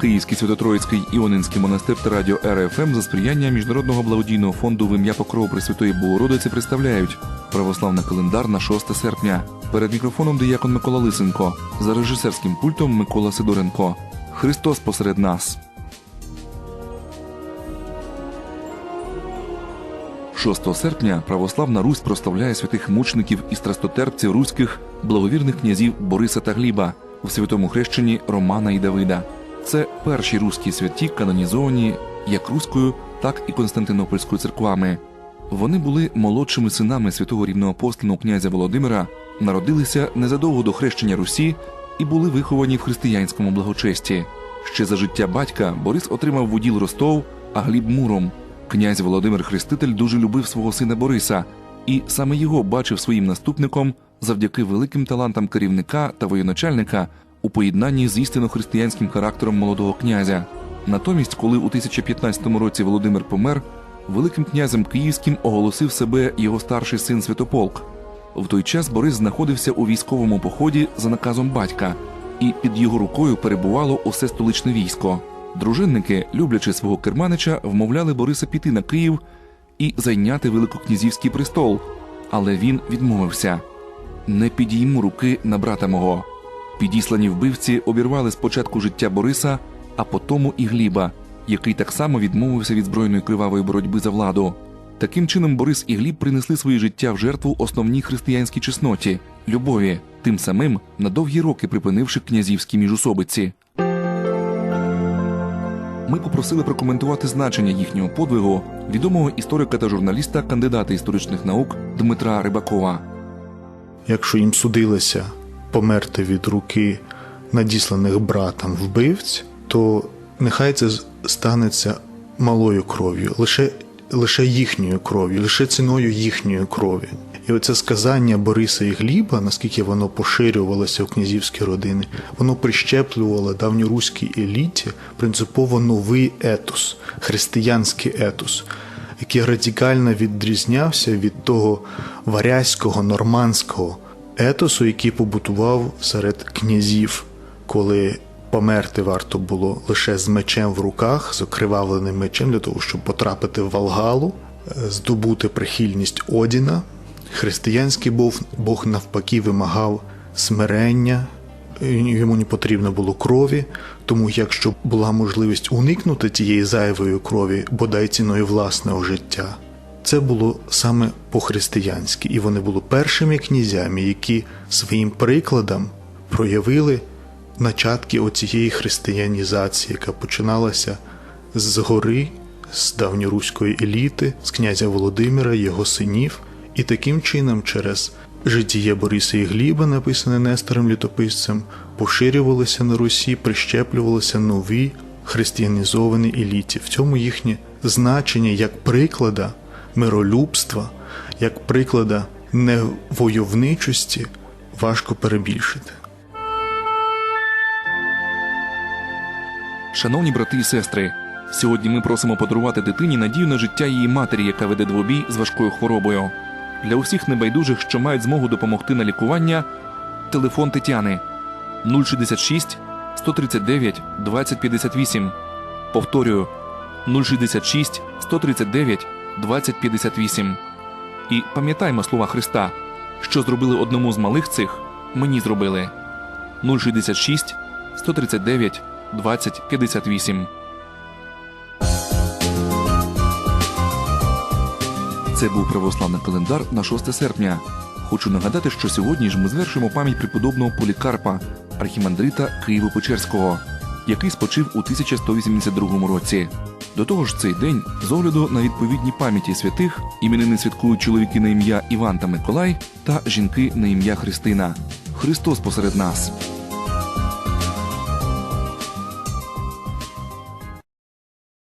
Київський Святотроїцький Іонинський монастир та радіо РФМ за сприяння Міжнародного благодійного фонду в ім'я Покров Пресвятої Богородиці представляють православний календар на 6 серпня. Перед мікрофоном диякон Микола Лисенко, за режисерським пультом Микола Сидоренко. Христос посеред нас. 6 серпня православна Русь прославляє святих мучеників і страстотерпців руських благовірних князів Бориса та Гліба у святому хрещенні Романа і Давида. Це перші руські святі, канонізовані як руською, так і Константинопольською церквами. Вони були молодшими синами святого рівноапостольного князя Володимира, народилися незадовго до хрещення Русі і були виховані в християнському благочесті. Ще за життя батька Борис отримав в уділ Ростов, а Гліб Муром. Князь Володимир Хреститель дуже любив свого сина Бориса, і саме його бачив своїм наступником завдяки великим талантам керівника та воєначальника у поєднанні з істинно християнським характером молодого князя. Натомість, коли у 1015 році Володимир помер, великим князем київським оголосив себе його старший син Святополк. В той час Борис знаходився у військовому поході за наказом батька, і під його рукою перебувало усе столичне військо. Дружинники, люблячи свого керманича, вмовляли Бориса піти на Київ і зайняти великокнязівський престол, але він відмовився не підійму руки на брата мого. Підіслані вбивці обірвали спочатку життя Бориса, а потому і Гліба, який так само відмовився від збройної кривавої боротьби за владу. Таким чином Борис і Гліб принесли своє життя в жертву основній християнській чесноті любові, тим самим на довгі роки припинивши князівські міжусобиці. Ми попросили прокоментувати значення їхнього подвигу відомого історика та журналіста, кандидата історичних наук Дмитра Рибакова. Якщо їм судилося померти від руки надісланих братам вбивць, то нехай це станеться малою кров'ю, лише, лише їхньою кров'ю, лише ціною їхньої крові. І оце сказання Бориса і Гліба, наскільки воно поширювалося у князівські родини, воно прищеплювало давньоруській еліті принципово новий етос, християнський етос, який радикально відрізнявся від того варязького, нормандського етосу, який побутував серед князів, коли померти варто було лише з мечем в руках, з окривавленим мечем для того, щоб потрапити в Валгалу, здобути прихильність Одіна. Християнський Бог, Бог навпаки вимагав смирення, йому не потрібно було крові, тому якщо була можливість уникнути тієї зайвої крові, бодай ціною власного життя, це було саме по-християнськи, і вони були першими князями, які своїм прикладом проявили начатки оцієї християнізації, яка починалася з гори, з давньоруської еліти, з князя Володимира, його синів. І таким чином, через житіє Бориса і Гліба, написане Нестором літописцем, поширювалися на Русі, прищеплювалися нові християнізовані еліті. В цьому їхнє значення як приклада миролюбства, як приклада невойовничості важко перебільшити. Шановні брати і сестри, сьогодні ми просимо подарувати дитині надію на життя її матері, яка веде двобій з важкою хворобою. Для усіх небайдужих, що мають змогу допомогти на лікування, телефон Тетяни 066 139 2058. Повторюю 066 139 2058. І пам'ятаймо слова Христа, що зробили одному з малих цих, мені зробили 066 139 2058. Це був православний календар на 6 серпня. Хочу нагадати, що сьогодні ж ми звершимо пам'ять преподобного Полікарпа, архімандрита Києво-Печерського, який спочив у 1182 році. До того ж, цей день, з огляду на відповідні пам'яті святих, іменини святкують чоловіки на ім'я Іван та Миколай та жінки на ім'я Христина. Христос посеред нас.